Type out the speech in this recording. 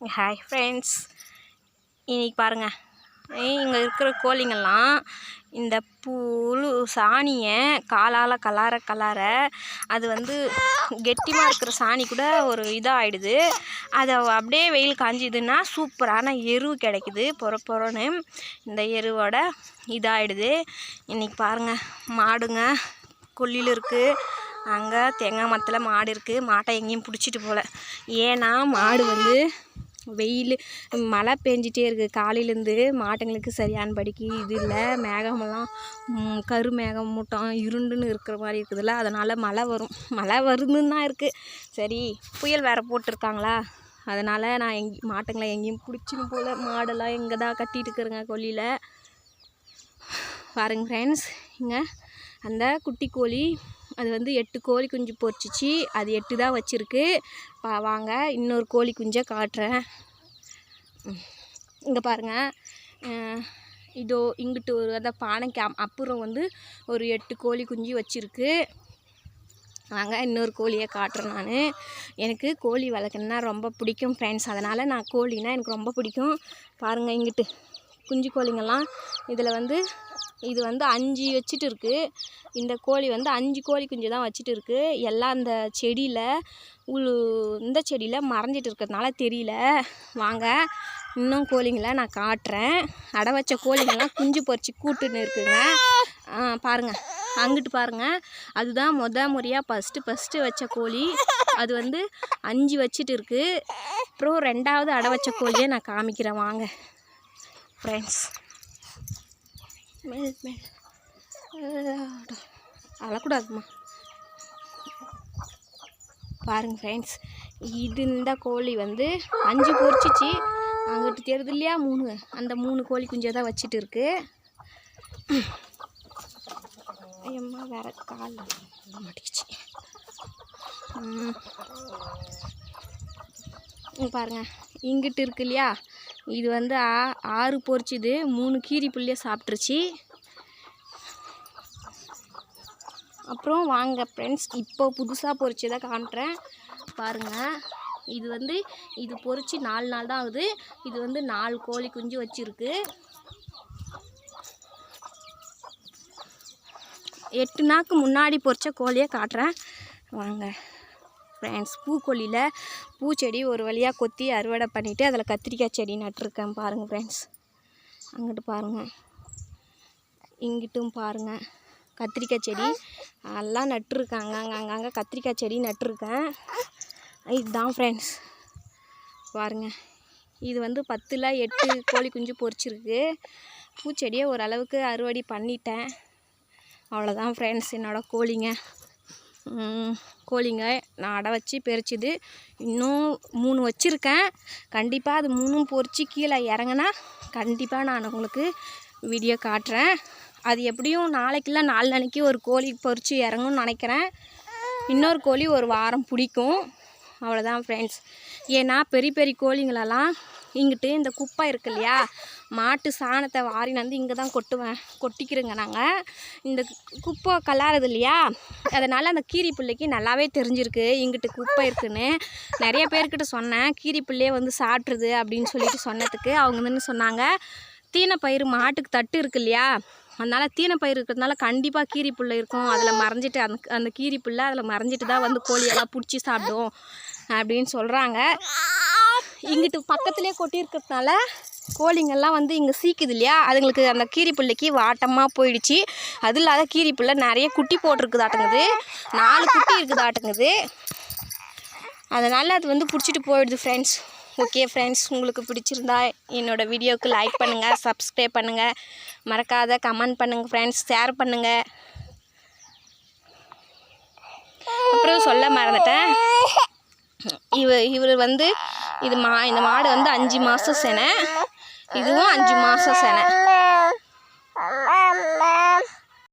Hi friends இன்னைக்கு பாருங்கள் இங்கே இருக்கிற கோழிங்கெல்லாம் இந்த புழு சாணியை காலால் கலார கலார அது வந்து கெட்டிமாக இருக்கிற சாணி கூட ஒரு இதாக ஆகிடுது அதை அப்படியே வெயில் காஞ்சிதுன்னா சூப்பரான எரு கிடைக்குது. பொற பொறன்னு இந்த எருவோட இதாகிடுது இன்றைக்கி பாருங்கள் மாடுங்க கொல்லியில் இருக்குது அங்கே தேங்காய் மரத்தில் மாடு இருக்குது மாட்டை எங்கேயும் பிடிச்சிட்டு போகல ஏன்னா மாடு வந்து வெயில் மழை பெஞ்சிட்டே இருக்குது காலையிலேருந்து மாட்டுங்களுக்கு சரியான படிக்கு இது இல்லை. மேகமெல்லாம் கரு மேகம் மூட்டம் இருண்டுன்னு இருக்கிற மாதிரி இருக்குதுல்ல. அதனால் மழை வரும். மழை வருதுன்னு தான் இருக்குது சரி புயல் வேறு போட்டிருக்காங்களா? அதனால் நான் எங் மாட்டுங்களை எங்கேயும் பிடிச்சின்னு போகல. மாடெல்லாம் எங்கே தான் கட்டிகிட்டு இருக்கிறேங்க கொல்லியில். பாருங்க ஃப்ரெண்ட்ஸ் இங்கே அந்த குட்டி கோழி அது வந்து எட்டு கோழி குஞ்சு பொறிச்சிச்சு அது எட்டு தான் வச்சுருக்கு. வாங்க இன்னொரு கோழி குஞ்சை காட்டுறேன். இங்கே பாருங்கள் இதோ இங்கிட்டு ஒரு அந்த பானைக்கு அப்புறம் வந்து ஒரு எட்டு கோழி குஞ்சு வச்சுருக்கு. வாங்க இன்னொரு கோழியை காட்டுறேன் நான். எனக்கு கோழி வளர்க்கணுன்னா ரொம்ப பிடிக்கும் ஃப்ரெண்ட்ஸ் அதனால் நான் கோழினா எனக்கு ரொம்ப பிடிக்கும். பாருங்கள் இங்கிட்டு குஞ்சு கோழிங்கெல்லாம் இதில் வந்து இது வந்து அஞ்சு வச்சுட்டு இருக்குது இந்த கோழி வந்து அஞ்சு கோழி குஞ்சு தான் வச்சுட்டு இருக்கு எல்லாம் அந்த செடியில் உள் இந்த செடியில் மறைஞ்சிட்டு இருக்கிறதுனால தெரியல. வாங்க இன்னும் கோழிங்களை நான் காட்டுறேன். அடை வச்ச கோழிங்கெல்லாம் குஞ்சு பொறிச்சு கூட்டுன்னு இருக்குங்க. பாருங்கள் அங்கிட்டு பாருங்க. அதுதான் முத முறையாக ஃபஸ்ட்டு ஃபஸ்ட்டு வச்ச கோழி. அது வந்து அஞ்சு வச்சுட்டு இருக்குது அப்புறம் ரெண்டாவது அடை வச்ச கோழியை நான் காமிக்கிறேன். வாங்க ஃப்ரெண்ட்ஸ் மேல் மேல். அழக்கூடாதுமா பாருங்க ஃப்ரெண்ட்ஸ் இது இந்த கோழி வந்து அஞ்சு பொறிச்சிச்சு அங்கிட்டு தெரியுது இல்லையா? மூணு. அந்த மூணு கோழி குஞ்சை தான் வச்சுட்டு இருக்கு. ஐயம்மா வேற கால் மாட்டிக்கிச்சு பாருங்க. இங்கிட்டு இருக்கு இல்லையா? இது வந்து ஆ- ஆறு பொரிச்சுது மூணு கீரி புள்ளிய சாப்பிட்ருச்சு அப்புறம் வாங்க ஃப்ரெண்ட்ஸ் இப்போ புதுசாக பொரிச்சதை காட்டுறேன் பாருங்கள் இது வந்து இது பொறிச்சு நாலு நாள் தான் ஆகுது. இது வந்து நாலு கோழி குஞ்சு வச்சுருக்கு. எட்டு நாக்கு முன்னாடி பொறிச்ச கோழியை காட்டுறேன் வாங்க ஃப்ரெண்ட்ஸ் பூக்கோழியில் பூச்செடி ஒரு வழியாக கொத்தி அறுவடை பண்ணிவிட்டு அதில் கத்திரிக்காய் செடி நட்டிருக்கேன் பாருங்கள் ஃப்ரெண்ட்ஸ் அங்கிட்டு பாருங்கள் இங்கிட்டும் பாருங்கள் கத்திரிக்காய் செடி எல்லாம் நட்டிருக்காங்க. அங்கே அங்கங்கே கத்திரிக்காய் செடி நட்டிருக்கேன். இதுதான் ஃப்ரெண்ட்ஸ் பாருங்கள் இது வந்து பத்தில் எட்டு கோழி குஞ்சு பொறிச்சிருக்கு. பூச்செடியை ஓரளவுக்கு அறுவடை பண்ணிட்டேன். அவ்வளோதான் ஃப்ரெண்ட்ஸ் என்னோட கோழிங்க. கோழிங்க. நான் அடை வச்சு பெரிச்சுது. இன்னும் மூணு வச்சுருக்கேன். கண்டிப்பாக அது மூணும் பொறிச்சு கீழே இறங்குனா கண்டிப்பாக நான் உங்களுக்கு வீடியோ காட்டுறேன். அது எப்படியும் நாளைக்குள்ள நாலு நாளைக்கு ஒரு கோழி பொறிச்சு இறங்கும்னு நினைக்கிறேன். இன்னொரு கோழி ஒரு வாரம் பிடிக்கும். அவ்வளோதான் ஃப்ரெண்ட்ஸ் ஏன்னா பெரிய பெரிய கோழிங்களெல்லாம் இங்கிட்டு இந்த குப்பை இருக்கு இல்லையா மாட்டு சாணத்தை வாரின்னு வந்து இங்கே தான் கொட்டுவேன். கொட்டிக்கிறோங்க நாங்கள் இந்த குப்பை கலாறுது இல்லையா அதனால் அந்த கீரி பிள்ளைக்கு நல்லாவே தெரிஞ்சிருக்கு இங்கிட்டு குப்பை இருக்குன்னு. நிறைய பேர்கிட்ட சொன்னேன் கீரி பிள்ளையே வந்து சாப்பிட்ருது அப்படின்னு சொல்லிட்டு சொன்னதுக்கு. அவங்க வந்து சொன்னாங்க தீனப்பயிறு மாட்டுக்கு தட்டு இருக்கு இல்லையா அதனால் தீனப்பயிர் இருக்கிறதுனால கண்டிப்பாக கீரி புல்லை இருக்கும். அதில் மறைஞ்சிட்டு அந்த அந்த கீரி புல்லை அதில் மறைஞ்சிட்டு தான் வந்து கோழியெல்லாம் பிடிச்சி சாப்பிடும் அப்படின்னு சொல்கிறாங்க இங்கிட்டு பக்கத்துலேயே கொட்டியிருக்கிறதுனால கோழிங்கெல்லாம் வந்து இங்கே சீக்குது இல்லையா? அதுங்களுக்கு அந்த கீரி பிள்ளைக்கு வாட்டமாக போயிடுச்சு. அது இல்லாத கீரி பிள்ளை நிறைய குட்டி போட்டிருக்குதாட்டுங்குது. நாலு குட்டி இருக்குதாட்டுங்குது. அதனால் அது வந்து பிடிச்சிட்டு போயிடுது ஃப்ரெண்ட்ஸ் ஓகே ஃப்ரெண்ட்ஸ் உங்களுக்கு பிடிச்சிருந்தா என்னோடய வீடியோவுக்கு லைக் பண்ணுங்கள் சப்ஸ்கிரைப் பண்ணுங்கள் மறக்காத கமெண்ட் பண்ணுங்கள் ஃப்ரெண்ட்ஸ் ஷேர் பண்ணுங்கள் அப்புறம் சொல்ல மறந்துட்டேன். இவ இவர் வந்து இது மா இந்த மாடு வந்து அஞ்சு மாதம் செனை. இதுவும் அஞ்சு மாதம் செனை.